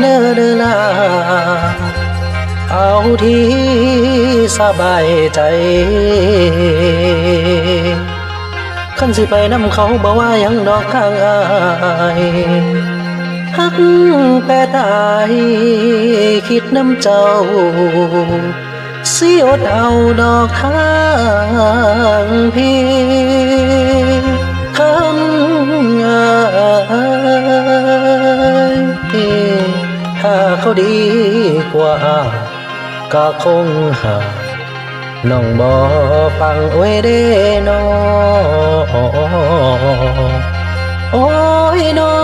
เนอเนาเอาที่สบายใจขันสิไปนำเขาบ่ว่ายังดอกข้างอายฮักแปรตายคิดน้ำเจ้า สิอดเอาดอกข้างพี่คำ ถ้าเขาดีกว่า ก็คงหาน้องบอฟังไว้เด้นอโอ้ยนอ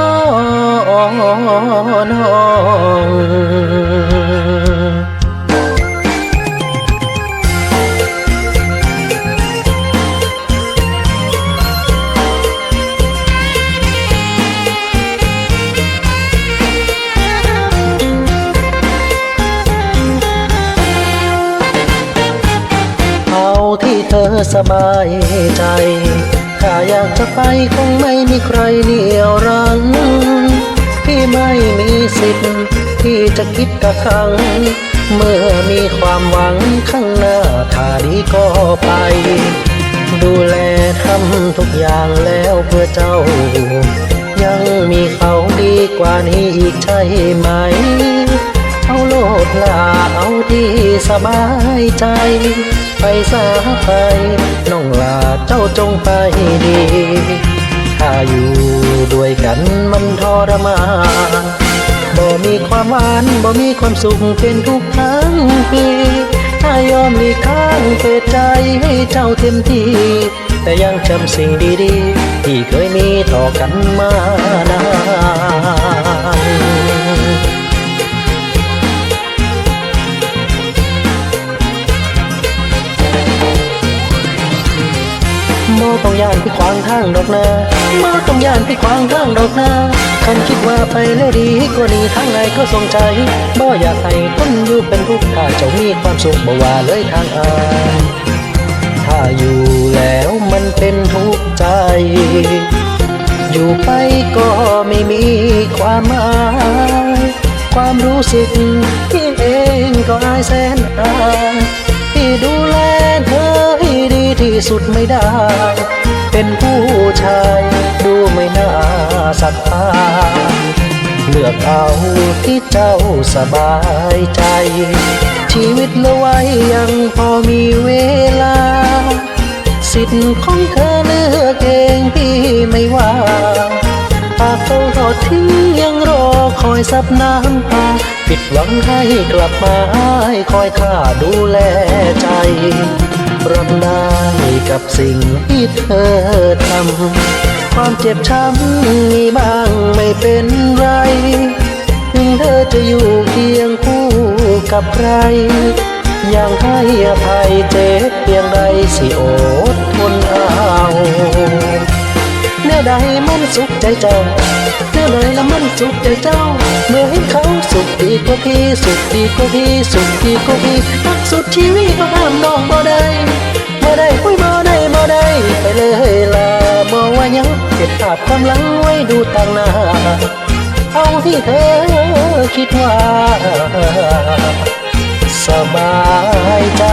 นอ อสบายใจ ถ้าอยากจะไปคงไม่มีใครเหนี่ยวรั้งพี่ไม่มีสิทธิ์ที่จะคิดกะครั้งเมื่อมีความหวังข้างหน้าถ้าดีก็ไป ดูแลทำทุกอย่างแล้วเพื่อเจ้า ยังมีเขาดีกว่านี้อีกใช่ไหม เอาโลาเอาที่สบายใจ ไปสาไปน้องลาเจ้าจงไปดีถ้าอยู่ด้วยกันมันทรมานบ่มีความหวานบ่มีความสุขเป็นทุกทั้งปีถ้ายอมหลีข้างเปิดใจให้เจ้าเต็มที่ แต่ยังจำสิ่งดีๆ ที่เคยมีต่อกันมานาน ต้องย่านพี่ขวางทางดอกนาบ่ต้องย่านพี่ขวางทางดอกนาคันคิดว่าไปแล้วดีก็ดีทางไหนก็สงใจบ่อยากให้คนอยู่เป็นทุกข์ถ้าเจ้ามีความสุขบ่ว่าเลยทางอายถ้าอยู่แล้วมันเป็นทุกข์ใจ อยู่ไปก็ไม่มีความหมายความรู้สึกที่เองก็อายแสนอายที่ดูแลเธอ สุดไม่ได้ เป็นผู้ชายดูไม่น่าศรัทธาเลือกเอาที่เจ้าสบายใจ ชีวิตละไว้ยังพอมีเวลา สิทธิ์ของเธอเลือกเองพี่ไม่ว่าปากเขาทอดทิ้งยังรอคอยซับน้ำตาผิดหวังให้กลับมาคอยท่าดูแลใจ รับได้กับสิ่งที่เธอทำ ความเจ็บช้ำมีบ้างไม่เป็นไร ถึงเธอจะอยู่เคียงคู่กับใครยังให้อภัยเจ็บเพียงใดสิอดทนเอาเนื้อใดมันสุขใจเจ้าเนื้อใดละมันสุขใจเจ้า เมื่อเห็นเขาสุขดีกว่าพี่ สุขดีกว่าพี่ สุขดีกว่าพี่รักสุดชีวิตก็ห้ามน้องบ่ได้าพความหลังไว้ดูต่างหน้าเอาที่เธอคิดว่า สบายใจ